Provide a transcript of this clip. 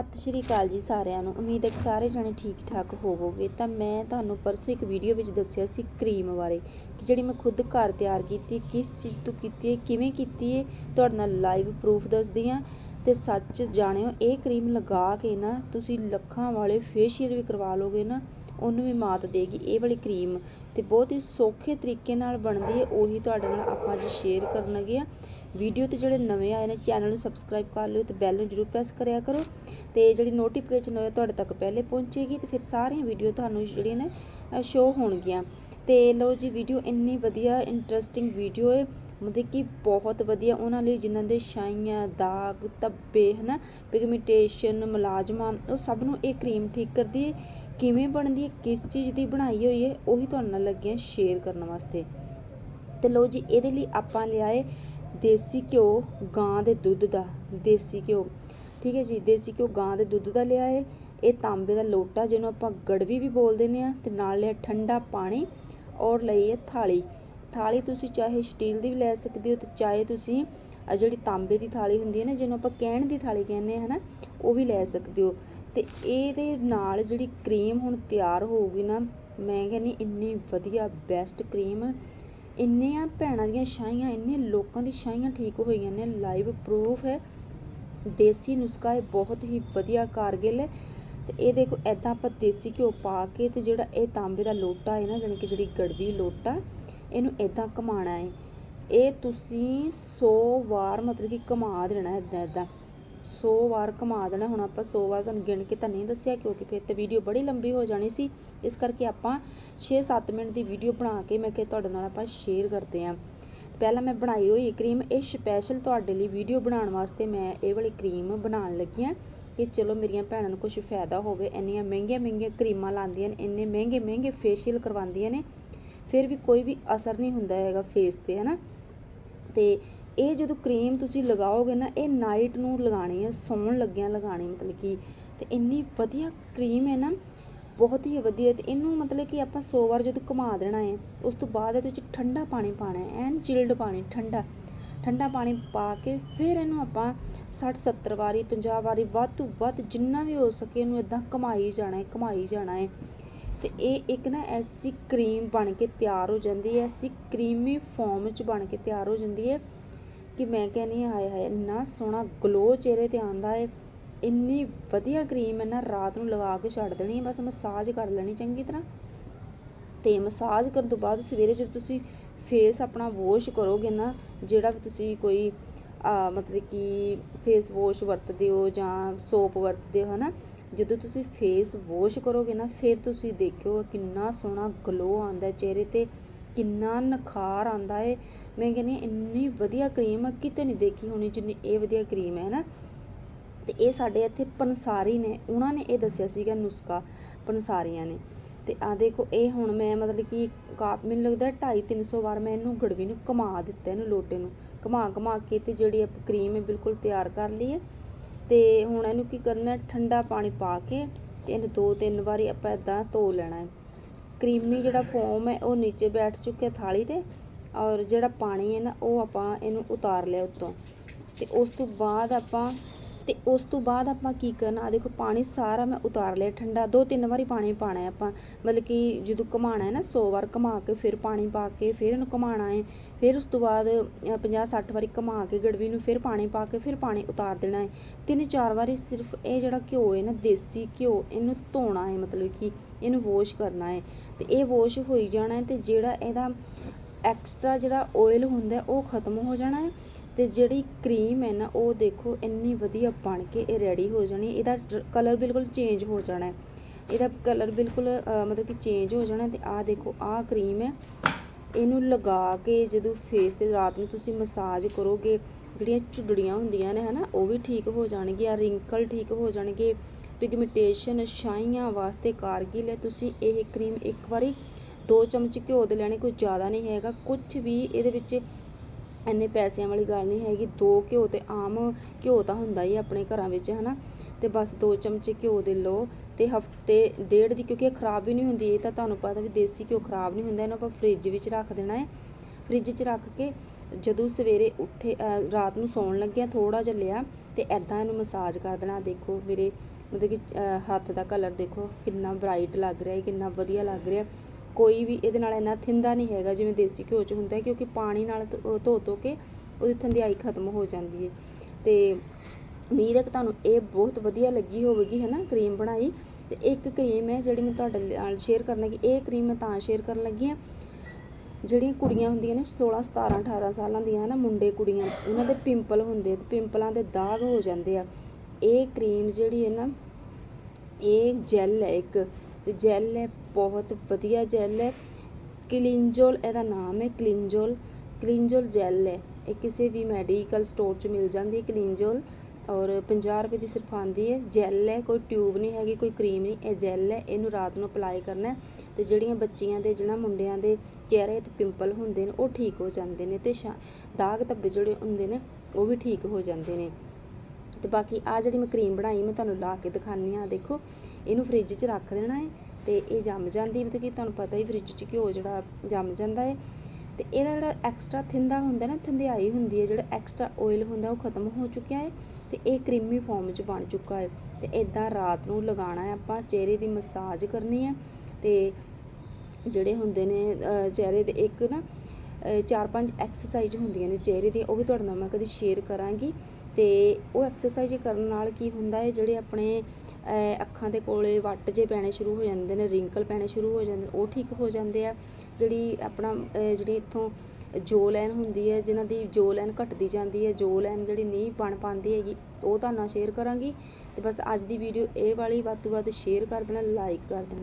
ਸਤਿ ਸ਼੍ਰੀ ਅਕਾਲ ਜੀ ਸਾਰਿਆਂ ਨੂੰ। ਉਮੀਦ ਹੈ ਕਿ ਸਾਰੇ ਜਣੇ ਠੀਕ ਠਾਕ ਹੋਵੋਗੇ। ਤਾਂ ਮੈਂ ਤੁਹਾਨੂੰ ਪਰਸੋਂ ਇੱਕ ਵੀਡੀਓ ਵਿੱਚ ਦੱਸਿਆ ਸੀ ਕਰੀਮ ਬਾਰੇ ਕਿ ਜਿਹੜੀ ਮੈਂ ਖੁਦ ਘਰ ਤਿਆਰ ਕੀਤੀ, ਕਿਸ ਚੀਜ਼ ਤੋਂ ਕੀਤੀ ਹੈ, ਕਿਵੇਂ ਕੀਤੀ ਹੈ, ਤੁਹਾਡੇ ਨਾਲ ਲਾਈਵ ਪ੍ਰੂਫ ਦੱਸਦੀ ਹਾਂ। ਤੇ ਸੱਚ ਜਾਣਿਓ, ਇਹ ਕਰੀਮ ਲਗਾ ਕੇ ਨਾ ਤੁਸੀਂ ਲੱਖਾਂ ਵਾਲੇ ਫੇਸ਼ੀਅਲ ਵੀ ਕਰਵਾ ਲੋਗੇ ਨਾ। ਉਹਨੂੰ ਵੀ ਮਾਤ ਦੇਗੀ, ਇਹ ਵਾਲੀ ਕਰੀਮ। ਤੇ ਬਹੁਤ ਹੀ ਸੌਖੇ ਤਰੀਕੇ ਨਾਲ ਬਣਦੀ ਹੈ, ਉਹੀ ਤੁਹਾਡੇ ਨਾਲ ਆਪਾਂ ਅੱਜ ਸ਼ੇਅਰ ਕਰਨਗੇ। ਲੱਗੇ ਆ ਵੀਡੀਓ ਤੇ ਜਿਹੜੇ ਨਵੇਂ ਆਏ ਨੇ ਚੈਨਲ ਨੂੰ ਸਬਸਕ੍ਰਾਈਬ ਕਰ ਲਿਓ ਤੇ ਬੈਲ ਨੂੰ ਜਰੂਰ ਪ੍ਰੈਸ ਕਰਿਆ ਕਰੋ। ਤੇ ਜਿਹੜੀ ਨੋਟੀਫਿਕੇਸ਼ਨ ਹੋਏ ਤੁਹਾਡੇ ਤੱਕ ਪਹਿਲੇ ਪਹੁੰਚੇਗੀ, ਤੇ ਫਿਰ ਸਾਰੀਆਂ ਵੀਡੀਓ ਤੁਹਾਨੂੰ ਜਿਹੜੀਆਂ ਨੇ ਸ਼ੋ ਹੋਣਗੀਆਂ। ਤੇ ਲਓ ਜੀ, ਵੀਡੀਓ ਇੰਨੀ ਵਧੀਆ ਇੰਟਰਸਟਿੰਗ ਵੀਡੀਓ ਹੈ। ਮਤਲਬ ਕਿ ਬਹੁਤ ਵਧੀਆ, ਉਹਨਾਂ ਲਈ ਜਿਨ੍ਹਾਂ ਦੇ ਛਾਈਆਂ, ਦਾਗ, ਧੱਬੇ, ਹਨਾ ਪਿਗਮੈਂਟੇਸ਼ਨ ਮੁਲਾਜ਼ਮਾਂ, ਉਹ ਸਭ ਨੂੰ ਇਹ ਕਰੀਮ ਠੀਕ ਕਰਦੀ ਹੈ। ਕਿਵੇਂ ਬਣਦੀ ਹੈ, ਕਿਸ ਚੀਜ਼ ਦੀ ਬਣਾਈ ਹੋਈ ਹੈ, ਉਹੀ ਤੁਹਾਡੇ ਨਾਲ ਲੱਗੇ ਸ਼ੇਅਰ ਕਰਨ ਵਾਸਤੇ। ਤੇ ਲਓ ਜੀ, ਇਹਦੇ ਲਈ ਆਪਾਂ ਲਿਆਏ ਦੇਸੀ ਘਿਓ, ਗਾਂ ਦੇ ਦੁੱਧ ਦਾ, ਦੇਸੀ ਘਿਓ। ਠੀਕ ਹੈ ਜੀ, ਦੇਸੀ ਘਿਓ, ਗਾਂ ਦੇ ਦੁੱਧ ਦਾ ਲਿਆ ਹੈ ਇਹ ਤਾਂਬੇ ਦਾ ਲੋਟਾ, ਜਿਹਨੂੰ ਆਪਾਂ ਗੜਵੀ ਵੀ ਬੋਲਦੇ ਨੇ ਆ, ਤੇ ਨਾਲ ਲਿਆ ਠੰਡਾ ਪਾਣੀ ਔਰ ਲਈ ਹੈ ਥਾਲੀ। ਥਾਲੀ ਤੁਸੀਂ ਚਾਹੇ ਸਟੀਲ ਦੀ ਵੀ ਲੈ ਸਕਦੇ ਹੋ, ਤੇ ਚਾਹੇ ਤੁਸੀਂ ਜਿਹੜੀ ਤਾਂਬੇ ਦੀ ਥਾਲੀ ਹੁੰਦੀ ਹੈ ਨਾ, ਜਿਹਨੂੰ ਆਪਾਂ ਕਹਿਣ ਦੀ ਥਾਲੀ ਕਹਿੰਦੇ ਆ, ਹਨਾ, ਉਹ ਵੀ ਲੈ ਸਕਦੇ ਹੋ। ਤੇ ਇਹਦੇ ਨਾਲ ਜਿਹੜੀ ਕਰੀਮ ਹੁਣ ਤਿਆਰ ਹੋਊਗੀ ਨਾ, ਮੈਂ ਕਹਿੰਦੀ ਇੰਨੀ ਵਧੀਆ ਬੈਸਟ ਕਰੀਮ ਇੰਨੀਆਂ ਭੈਣਾਂ ਦੀਆਂ ਛਾਈਆਂ ਇੰਨੇ ਲੋਕਾਂ ਦੀ ਛਾਈਆਂ ਠੀਕ ਹੋਈਆਂ ਨੇ ਲਾਈਵ ਪ੍ਰੂਫ ਹੈ। ਦੇਸੀ ਨੁਸਖਾ ਹੈ ਬਹੁਤ ਹੀ ਵਧੀਆ ਕਾਰਗਿਲ ਹੈ। ਤੇ ਇਹ ਦੇਖੋ ਐਦਾਂ ਆਪਾਂ ਦੇਸੀ ਘਿਓ ਪਾ ਕੇ ਤੇ ਜਿਹੜਾ ਇਹ ਤਾਂਬੇ ਦਾ ਲੋਟਾ ਹੈ ਨਾ, ਜਾਣੀ ਕਿ ਜਿਹੜੀ ਗੜਵੀ ਲੋਟਾ, ਇਹਨੂੰ ਐਦਾਂ ਘਮਾਣਾ ਹੈ। ਇਹ ਤੁਸੀਂ 100 ਵਾਰ ਮਤਲਬ ਕਿ ਘਮਾ ਦੇਣਾ ਐਦਾਂ ਐਦਾਂ 100 ਵਾਰ ਘਮਾ ਦੇਣਾ, ਹੁਣ ਆਪਾਂ 100 ਵਾਰ ਤੁਹਾਨੂੰ ਗਿਣ ਕੇ ਤਾਂ ਨਹੀਂ ਦੱਸਿਆ ਕਿਉਂਕਿ ਫਿਰ ਤੇ ਵੀਡੀਓ ਬੜੀ ਲੰਬੀ ਹੋ ਜਾਣੀ ਸੀ। ਇਸ ਕਰਕੇ ਆਪਾਂ 6-7 ਮਿੰਟ ਦੀ ਵੀਡੀਓ ਬਣਾ ਕੇ ਮੈਂ ਕਿ ਤੁਹਾਡੇ ਨਾਲ ਆਪਾਂ ਸ਼ੇਅਰ ਕਰਦੇ ਆਂ ਪਹਿਲਾਂ ਮੈਂ ਬਣਾਈ ਹੋਈ ਕਰੀਮ ਇਹ ਸਪੈਸ਼ਲ ਤੁਹਾਡੇ ਲਈ ਵੀਡੀਓ ਬਣਾਉਣ ਵਾਸਤੇ ਮੈਂ ਇਹ ਵਾਲੀ ਕਰੀਮ ਬਣਾਉਣ ਲੱਗੀ ਆਂ ਕਿ ਚਲੋ ਮੇਰੀਆਂ ਭੈਣਾਂ ਨੂੰ ਕੁਝ ਫਾਇਦਾ ਹੋਵੇ, ਇੰਨੀਆਂ ਮਹਿੰਗੀਆਂ ਮਹਿੰਗੀਆਂ ਕਰੀਮਾਂ ਲਾਉਂਦੀਆਂ ਨੇ, ਇੰਨੇ ਮਹਿੰਗੇ ਮਹਿੰਗੇ ਫੇਸ਼ੀਅਲ ਕਰਵਾਉਂਦੀਆਂ ਨੇ, ਫਿਰ ਵੀ ਕੋਈ ਵੀ ਅਸਰ ਨਹੀਂ ਹੁੰਦਾ ਹੈਗਾ ਫੇਸ ਤੇ, ਹਨਾ? ਤੇ ਇਹ ਜਦੋਂ ਕਰੀਮ ਤੁਸੀਂ ਲਗਾਓਗੇ ਨਾ, ਇਹ ਨਾਈਟ ਨੂੰ ਲਗਾਣੀ ਹੈ, ਸੌਣ ਲੱਗਿਆਂ ਲਗਾਣੀ ਮਤਲਬ ਕਿ ਤੇ ਇੰਨੀ ਵਧੀਆ ਕਰੀਮ ਹੈ ਨਾ, ਬਹੁਤ ਹੀ ਵਧੀਆ ਤੇ ਇਹਨੂੰ ਮਤਲਬ ਕਿ ਆਪਾਂ 100 ਵਾਰ ਜਦੋਂ ਘੁਮਾ ਦੇਣਾ ਹੈ, ਉਸ ਤੋਂ ਬਾਅਦ ਇਹਦੇ ਵਿੱਚ ਠੰਡਾ ਪਾਣੀ ਪਾਣਾ ਹੈ, ਐਨ ਚਿਲਡ ਪਾਣੀ, ਠੰਡਾ ਠੰਡਾ ਪਾਣੀ ਪਾ ਕੇ ਫਿਰ ਇਹਨੂੰ ਆਪਾਂ 60 70 ਵਾਰੀ 50 ਵਾਰੀ, ਵੱਧ ਤੋਂ ਵੱਧ ਜਿੰਨਾ ਵੀ ਹੋ ਸਕੇ ਇਹਨੂੰ ਇਦਾਂ ਘਮਾਈ ਜਾਣਾ ਹੈ, ਘਮਾਈ ਜਾਣਾ ਹੈ। ਤੇ ਇਹ ਇੱਕ ਨਾ ਐਸੀ ਕਰੀਮ ਬਣ ਕੇ ਤਿਆਰ ਹੋ ਜਾਂਦੀ ਹੈ, ਐਸੀ ਕਰੀਮੀ ਫਾਰਮ ਵਿੱਚ ਬਣ ਕੇ ਤਿਆਰ ਹੋ ਜਾਂਦੀ ਹੈ। ਕਿ ਮੈਂ ਕਹਿੰਨੀ ਹਾਏ ਹਾਏ, ਇੰਨਾ ਸੋਹਣਾ ਗਲੋ ਚਿਹਰੇ ਤੇ ਆਂਦਾ ਹੈ ਇੰਨੀ ਵਧੀਆ ਕਰੀਮ ਹੈ ਨਾ ਰਾਤ ਨੂੰ ਲਗਾ ਕੇ ਛੱਡ ਦੇਣੀ ਬਸ ਮਸਾਜ ਕਰ ਲੈਣੀ ਚੰਗੀ ਤਰ੍ਹਾਂ। ਤੇ ਮਸਾਜ ਕਰਨ ਤੋਂ ਬਾਅਦ ਸਵੇਰੇ ਜਦੋਂ ਤੁਸੀਂ ਫੇਸ ਆਪਣਾ ਵਾਸ਼ ਕਰੋਗੇ ਨਾ, ਜਿਹੜਾ ਵੀ ਤੁਸੀਂ ਕੋਈ ਮਤਲਬ ਕਿ ਫੇਸ ਵਾਸ਼ ਵਰਤਦੇ ਹੋ ਜਾਂ ਸੋਪ ਵਰਤਦੇ ਹੋ, ਹਨਾ, ਜਦੋਂ ਤੁਸੀਂ ਫੇਸ ਵਾਸ਼ ਕਰੋਗੇ ਨਾ, ਫਿਰ ਤੁਸੀਂ ਦੇਖਿਓ ਕਿੰਨਾ ਸੋਹਣਾ ਗਲੋ ਆਉਂਦਾ ਚਿਹਰੇ ਤੇ। ਕਿੰਨਾ ਨਖਾਰ ਆਉਂਦਾ ਹੈ ਮੈਂ ਕਹਿੰਦੀ ਇੰਨੀ ਵਧੀਆ ਕਰੀਮ ਆ, ਕਿਤੇ ਨਹੀਂ ਦੇਖੀ ਹੋਣੀ ਜਿੰਨੀ ਇਹ ਵਧੀਆ ਕਰੀਮ ਹੈ ਨਾ ਤੇ ਇਹ ਸਾਡੇ ਇੱਥੇ ਪੰਸਾਰੀ ਨੇ, ਉਹਨਾਂ ਨੇ ਇਹ ਦੱਸਿਆ ਸੀਗਾ ਨੁਸਖਾ ਪੰਸਾਰੀਆਂ ਨੇ। ਤੇ ਆ ਦੇਖੋ, ਇਹ ਹੁਣ ਮੈਂ ਮਤਲਬ ਕਿ ਕਾਪ ਮੈਨੂੰ ਲੱਗਦਾ 2.5 300 ਵਾਰ ਮੈਂ ਇਹਨੂੰ ਗੜਵੀ ਨੂੰ ਘੁਮਾ ਦਿੱਤਾ ਇਹਨੂੰ ਲੋਟੇ ਨੂੰ। ਘੁਮਾ ਘੁਮਾ ਕੇ ਤੇ ਜਿਹੜੀ ਆਪਾਂ ਕਰੀਮ ਹੈ ਬਿਲਕੁਲ ਤਿਆਰ ਕਰ ਲਈ ਹੈ। ਤੇ ਹੁਣ ਇਹਨੂੰ ਕੀ ਕਰਨਾ, ਠੰਡਾ ਪਾਣੀ ਪਾ ਕੇ ਤੇ ਇਹਨੂੰ ਦੋ ਤਿੰਨ ਵਾਰੀ ਆਪਾਂ ਇਦਾਂ ਧੋ ਲੈਣਾ ਹੈ। ਕਰੀਮੀ ਜਿਹੜਾ ਫੋਮ ਹੈ, ਉਹ ਨੀਚੇ ਬੈਠ ਚੁੱਕਿਆ ਥਾਲੀ ਤੇ ਔਰ ਜਿਹੜਾ ਪਾਣੀ ਹੈ ਨਾ, ਉਹ ਆਪਾਂ ਇਹਨੂੰ ਉਤਾਰ ਲਿਆ ਉੱਤੋਂ। ਤੇ ਉਸ ਤੋਂ ਬਾਅਦ ਆਪਾਂ ਤੇ ਉਸ ਤੋਂ ਬਾਅਦ ਆਪਾਂ ਕੀ ਕਰਨਾ ਆ ਦੇਖੋ ਪਾਣੀ ਸਾਰਾ ਮੈਂ ਉਤਾਰ ਲਿਆ ਠੰਡਾ ਦੋ ਤਿੰਨ ਵਾਰੀ ਪਾਣੀ ਪਾਣਾ ਹੈ ਆਪਾਂ। ਮਤਲਬ ਕਿ ਜਦੋਂ ਘਮਾਣਾ ਹੈ ਨਾ 100 ਵਾਰ ਘਮਾ ਕੇ ਫਿਰ ਪਾਣੀ ਪਾ ਕੇ ਫਿਰ ਇਹਨੂੰ ਘਮਾਣਾ ਹੈ। ਫਿਰ ਉਸ ਤੋਂ ਬਾਅਦ 50 60 ਵਾਰੀ ਘਮਾ ਕੇ ਗੜਵੀ ਨੂੰ ਫਿਰ ਪਾਣੀ ਪਾ ਕੇ ਫਿਰ ਪਾਣੀ ਉਤਾਰ ਦੇਣਾ ਹੈ। ਤਿੰਨ ਚਾਰ ਵਾਰੀ ਸਿਰਫ ਇਹ ਜਿਹੜਾ ਘਿਓ ਹੈ ਨਾ, ਦੇਸੀ ਘਿਓ, ਇਹਨੂੰ ਧੋਣਾ ਹੈ, ਮਤਲਬ ਕਿ ਇਹਨੂੰ ਵਾਸ਼ ਕਰਨਾ ਹੈ। ਤੇ ਇਹ ਵਾਸ਼ ਹੋਈ ਜਾਣਾ ਹੈ ਤੇ ਜਿਹੜਾ ਇਹਦਾ ਐਕਸਟਰਾ ਜਿਹੜਾ ਆਇਲ ਹੁੰਦਾ ਉਹ ਖਤਮ ਹੋ ਜਾਣਾ ਹੈ ਤੇ ਜਿਹੜੀ ਕਰੀਮ ਹੈ ਨਾ, ਉਹ ਦੇਖੋ ਇੰਨੀ ਵਧੀਆ ਬਣ ਕੇ ਇਹ ਰੈਡੀ ਹੋ ਜਾਣੀ ਇਹਦਾ ਕਲਰ ਬਿਲਕੁਲ ਚੇਂਜ ਹੋ ਜਾਣਾ ਹੈ। ਇਹਦਾ ਕਲਰ ਬਿਲਕੁਲ ਮਤਲਬ ਕਿ ਚੇਂਜ ਹੋ ਜਾਣਾ ਤੇ ਆਹ ਦੇਖੋ, ਆਹ ਕਰੀਮ ਹੈ। ਇਹਨੂੰ ਲਗਾ ਕੇ ਜਦੋਂ ਫੇਸ ਤੇ ਰਾਤ ਨੂੰ ਤੁਸੀਂ ਮਸਾਜ ਕਰੋਗੇ, ਜਿਹੜੀਆਂ ਝੁੱਡੜੀਆਂ ਹੁੰਦੀਆਂ ਨੇ, ਹਨਾ, ਉਹ ਵੀ ਠੀਕ ਹੋ ਜਾਣਗੀਆਂ ਰਿੰਕਲ ਠੀਕ ਹੋ ਜਾਣਗੇ। ਪਿਗਮੈਂਟੇਸ਼ਨ ਛਾਈਆਂ ਵਾਸਤੇ ਕਾਰਗਿਲ ਹੈ। ਤੁਸੀਂ ਇਹ ਕਰੀਮ ਇੱਕ ਵਾਰੀ ਦੋ ਚਮਚ ਘਿਓ ਦੇ ਲੈਣੇ, ਕੋਈ ਜ਼ਿਆਦਾ ਨਹੀਂ ਹੈਗਾ। ਕੁਝ ਵੀ ਇਹਦੇ ਵਿੱਚ ਇੰਨੇ ਪੈਸਿਆਂ ਵਾਲੀ ਗੱਲ ਨਹੀਂ ਹੈਗੀ। ਦੋ ਘਿਓ ਤੇ ਆਮ ਘਿਓ ਤਾਂ ਹੁੰਦਾ ਹੀ ਆਪਣੇ ਘਰਾਂ ਵਿੱਚ, ਹਨਾ? ਤੇ ਬਸ ਦੋ ਚਮਚੇ ਘਿਓ ਦੇ ਲਓ ਤੇ ਹਫ਼ਤੇ, ਡੇਢ ਦੀ, ਕਿਉਂਕਿ ਇਹ ਖਰਾਬ ਵੀ ਨਹੀਂ ਹੁੰਦੀ, ਇਹ ਤਾਂ ਤੁਹਾਨੂੰ ਪਤਾ ਵੀ ਦੇਸੀ ਘਿਓ ਖਰਾਬ ਨਹੀਂ ਹੁੰਦਾ, ਇਹਨੂੰ ਆਪਾਂ ਫ੍ਰਿਜ ਵਿੱਚ ਰੱਖ ਦੇਣਾ ਹੈ। ਫ੍ਰਿਜ 'ਚ ਰੱਖ ਕੇ ਜਦੋਂ ਸਵੇਰੇ ਉੱਠੇ ਰਾਤ ਨੂੰ ਸੌਣ ਲੱਗਿਆ ਥੋੜਾ ਜਿਹਾ ਲਿਆ ਤੇ ਐਦਾਂ ਇਹਨੂੰ ਮਸਾਜ ਕਰ ਦੇਣਾ। ਦੇਖੋ ਮੇਰੇ ਮਤਲਬ ਕਿ ਹੱਥ ਦਾ ਕਲਰ ਦੇਖੋ, ਕਿੰਨਾ ਬ੍ਰਾਈਟ ਲੱਗ ਰਿਹਾ ਹੈ ਕਿੰਨਾ ਵਧੀਆ ਲੱਗ ਰਿਹਾ। ਕੋਈ ਵੀ ਇਹਦੇ ਨਾਲ ਇੰਨਾ ਥਿੰਦਾ ਨਹੀਂ ਹੈਗਾ ਜਿਵੇਂ ਦੇਸੀ ਘਿਓ 'ਚ ਹੁੰਦਾ ਕਿਉਂਕਿ ਪਾਣੀ ਨਾਲ ਧੋ ਧੋ ਧੋ ਕੇ ਉਹਦੀ ਥੰਧਿਆਈ ਖਤਮ ਹੋ ਜਾਂਦੀ ਹੈ। ਤੇ ਉਮੀਦ ਹੈ ਕਿ ਤੁਹਾਨੂੰ ਇਹ ਬਹੁਤ ਵਧੀਆ ਲੱਗੀ ਹੋਵੇਗੀ ਹੈ ਨਾ ਕਰੀਮ ਬਣਾਈ। ਤੇ ਇੱਕ ਕਰੀਮ ਹੈ ਜਿਹੜੀ ਮੈਂ ਤੁਹਾਡੇ ਨਾਲ ਸ਼ੇਅਰ ਕਰਨ ਲੱਗੀ। ਇਹ ਕਰੀਮ ਮੈਂ ਤਾਂ ਸ਼ੇਅਰ ਕਰਨ ਲੱਗੀ ਹਾਂ। ਜਿਹੜੀਆਂ ਕੁੜੀਆਂ ਹੁੰਦੀਆਂ ਨੇ 16 17 18 ਸਾਲਾਂ ਦੀਆਂ ਨਾ ਮੁੰਡੇ, ਕੁੜੀਆਂ, ਉਹਨਾਂ ਦੇ ਪਿੰਪਲ ਹੁੰਦੇ ਤੇ ਪਿੰਪਲਾਂ ਦੇ ਦਾਗ ਹੋ ਜਾਂਦੇ ਆ। ਇਹ ਕਰੀਮ ਜਿਹੜੀ ਹੈ ਨਾ, ਇਹ ਜੈਲ ਹੈ ਇੱਕ। ਤੇ ਜੈਲ ਹੈ, ਬਹੁਤ ਵਧੀਆ ਜੈਲ ਹੈ। ਕਲਿੰਜੋਲ ਇਹਦਾ ਨਾਮ ਹੈ ਕਲਿੰਜੋਲ ਕਲਿੰਜੋਲ ਜੈਲ ਹੈ। ਇਹ ਕਿਸੇ ਵੀ ਮੈਡੀਕਲ ਸਟੋਰ 'ਚ ਮਿਲ ਜਾਂਦੀ ਹੈ ਕਲਿੰਜੋਲ ਔਰ 50 ਰੁਪਏ ਦੀ ਸਿਰਫ ਆਉਂਦੀ ਹੈ। ਜੈਲ ਹੈ, ਕੋਈ ਟਿਊਬ ਨਹੀਂ ਹੈਗੀ, ਕੋਈ ਕਰੀਮ ਨਹੀਂ। ਇਹ ਜੈਲ ਹੈ, ਇਹਨੂੰ ਰਾਤ ਨੂੰ ਅਪਲਾਈ ਕਰਨਾ ਹੈ ਤੇ ਜਿਹੜੀਆਂ ਬੱਚੀਆਂ ਦੇ ਜਿਹੜਾ ਮੁੰਡਿਆਂ ਦੇ ਚਿਹਰੇ ਤੇ ਪਿੰਪਲ ਹੁੰਦੇ ਨੇ, ਉਹ ਠੀਕ ਹੋ ਜਾਂਦੇ ਨੇ ਤੇ ਸ਼ਾ- ਦਾਗ ਧੱਬੇ ਜਿਹੜੇ ਹੁੰਦੇ ਨੇ, ਉਹ ਵੀ ਠੀਕ ਹੋ ਜਾਂਦੇ ਨੇ। ਤੇ ਬਾਕੀ ਆ ਜਿਹੜੀ ਮੈਂ ਕਰੀਮ ਬਣਾਈ, ਮੈਂ ਤੁਹਾਨੂੰ ਲਾ ਕੇ ਦਿਖਾਨੀ ਆ ਦੇਖੋ, ਇਹਨੂੰ ਫ੍ਰਿਜ 'ਚ ਰੱਖ ਦੇਣਾ ਹੈ ਤੇ ਇਹ ਜੰਮ ਜਾਂਦੀ ਮਤਲਬ ਕਿ ਤੁਹਾਨੂੰ ਪਤਾ ਹੀ ਫ੍ਰਿਜ 'ਚ ਘਿਓ ਜਿਹੜਾ ਜੰਮ ਜਾਂਦਾ ਹੈ। ਤੇ ਇਹਦਾ ਜਿਹੜਾ ਐਕਸਟਰਾ ਥਿੰਦਾ ਹੁੰਦਾ ਨਾ, ਥੰਧਿਆਈ ਹੁੰਦੀ ਹੈ, ਜਿਹੜਾ ਐਕਸਟਰਾ ਆਇਲ ਹੁੰਦਾ, ਉਹ ਖਤਮ ਹੋ ਚੁੱਕਿਆ ਹੈ ਤੇ ਇਹ ਕਰੀਮੀ ਫਾਰਮ 'ਚ ਬਣ ਚੁੱਕਾ ਹੈ। ਤੇ ਇਦਾਂ ਰਾਤ ਨੂੰ ਲਗਾਉਣਾ ਹੈ ਆਪਾਂ, ਚਿਹਰੇ ਦੀ ਮਸਾਜ ਕਰਨੀ ਹੈ ਤੇ ਜਿਹੜੇ ਹੁੰਦੇ ਨੇ ਚਿਹਰੇ ਦੇ ਇੱਕ ਨਾ ਚਾਰ ਪੰਜ ਐਕਸਰਸਾਈਜ਼ ਹੁੰਦੀਆਂ ਨੇ ਚਿਹਰੇ ਦੀ ਉਹ ਵੀ ਤੁਹਾਡੇ ਨਾਲ ਮੈਂ ਕਦੀ ਸ਼ੇਅਰ ਕਰਾਂਗੀ। ਤੇ ਉਹ ਐਕਸਰਸਾਈਜ਼ ਕਰਨ ਨਾਲ ਕੀ ਹੁੰਦਾ ਹੈ, ਜਿਹੜੇ ਆਪਣੇ ਅੱਖਾਂ ਦੇ ਕੋਲੇ ਵੱਟ ਜੇ ਪੈਣੇ ਸ਼ੁਰੂ ਹੋ ਜਾਂਦੇ ਨੇ ਰਿੰਕਲ ਪੈਣੇ ਸ਼ੁਰੂ ਹੋ ਜਾਂਦੇ ਉਹ ਠੀਕ ਹੋ ਜਾਂਦੇ ਆ। ਜਿਹੜੀ ਆਪਣਾ ਜਿਹੜੀ ਇੱਥੋਂ ਜੋ ਲਾਈਨ ਹੁੰਦੀ ਹੈ, ਜਿਨ੍ਹਾਂ ਦੀ ਜੋ ਲਾਈਨ ਘਟਦੀ ਜਾਂਦੀ ਹੈ ਜੋ ਲਾਈਨ ਜਿਹੜੀ ਨਹੀਂ ਬਣ ਪਾਉਂਦੀ ਹੈਗੀ, ਉਹ ਤੁਹਾਨੂੰ ਸ਼ੇਅਰ ਕਰਾਂਗੀ। ਤੇ ਬਸ ਅੱਜ ਦੀ ਵੀਡੀਓ ਇਹ ਵਾਲੀ, ਵੱਧ ਤੋਂ ਵੱਧ ਸ਼ੇਅਰ ਕਰ ਦੇਣਾ ਲਾਈਕ ਕਰ ਦੇਣਾ।